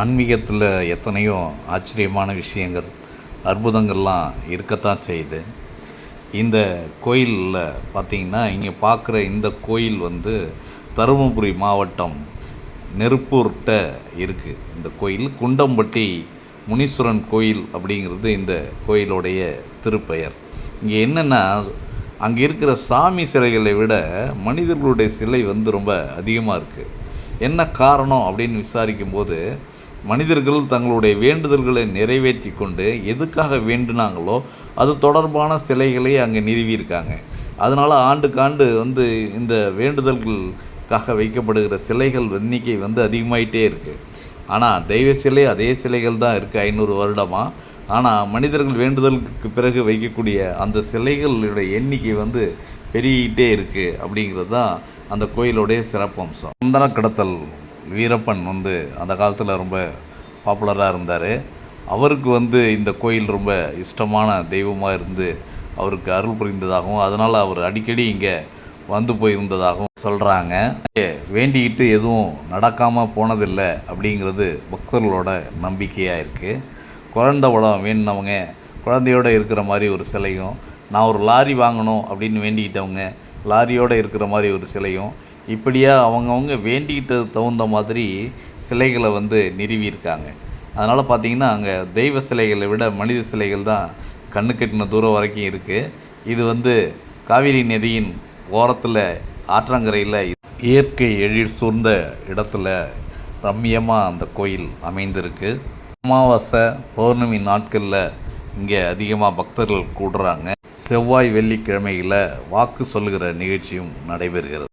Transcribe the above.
ஆன்மீகத்தில் எத்தனையோ ஆச்சரியமான விஷயங்கள் அற்புதங்கள்லாம் இருக்கத்தான் செய்யுது. இந்த கோயிலில் பார்த்தீங்கன்னா இங்கே பார்க்குற இந்த கோயில் வந்து தருமபுரி மாவட்டம் நெருப்பூர்கிட்ட இருக்குது இந்த கோயில் குண்டம்பட்டி முனீஸ்வரன் கோயில் அப்படிங்கிறது இந்த கோயிலுடைய திருப்பெயர். இங்கே என்னென்னா அங்கே இருக்கிற சாமி சிலைகளை விட மனிதர்களுடைய சிலை வந்து ரொம்ப அதிகமாக இருக்குது என்ன காரணம் அப்படின்னு விசாரிக்கும்போது மனிதர்கள் தங்களுடைய வேண்டுதல்களை நிறைவேற்றி கொண்டு எதுக்காக வேண்டுனாங்களோ அது தொடர்பான சிலைகளை அங்கே நிறுவியிருக்காங்க. அதனால் ஆண்டுக்காண்டு வந்து இந்த வேண்டுதல்களுக்காக வைக்கப்படுகிற சிலைகள் எண்ணிக்கை வந்து அதிகமாயிட்டே இருக்குது ஆனால் தெய்வ சிலை அதே சிலைகள் தான் இருக்குது ஐநூறு வருடமாக ஆனால் மனிதர்கள் வேண்டுதலுக்கு பிறகு வைக்கக்கூடிய அந்த சிலைகளுடைய எண்ணிக்கை வந்து பெருகிட்டே இருக்குது அப்படிங்கிறது தான் அந்த கோயிலுடைய சிறப்பம்சம். சந்தன கடத்தல் வீரப்பன் வந்து அந்த காலத்தில் ரொம்ப பாப்புலராக இருந்தார். அவருக்கு வந்து இந்த கோயில் ரொம்ப இஷ்டமான தெய்வமாக இருந்து அவருக்கு அருள் புரிந்ததாகவும் அதனால் அவர் அடிக்கடி இங்கே வந்து போயிருந்ததாகவும் சொல்கிறாங்க வேண்டிக்கிட்டு எதுவும் நடக்காமல் போனதில்லை அப்படிங்கிறது பக்தர்களோட நம்பிக்கையாக இருக்குது குழந்த படம் வேணுனவங்க குழந்தையோட இருக்கிற மாதிரி ஒரு சிலையும் நான் ஒரு லாரி வாங்கணும் அப்படின்னு வேண்டிக்கிட்டவங்க லாரியோடு இருக்கிற மாதிரி ஒரு சிலையும் இப்படியாக அவங்கவுங்க வேண்டிக்கிட்டது தகுந்த மாதிரி சிலைகளை வந்து நிறுவியிருக்காங்க. அதனால் பார்த்தீங்கன்னா அங்கே தெய்வ சிலைகளை விட மனித சிலைகள் தான் கண்ணு கட்டின தூரம் வரைக்கும் இருக்குது இது வந்து காவிரி நதியின் ஓரத்தில் ஆற்றங்கரையில் இயற்கை எழில் சூழ்ந்த இடத்துல ரம்மியமாக அந்த கோயில் அமைந்திருக்கு. அமாவாசை பௌர்ணமி நாட்களில் இங்கே அதிகமாக பக்தர்கள் கூடுறாங்க. செவ்வாய் வெள்ளிக்கிழமையில் வாக்கு சொல்லுகிற நிகழ்ச்சியும் நடைபெறுகிறது.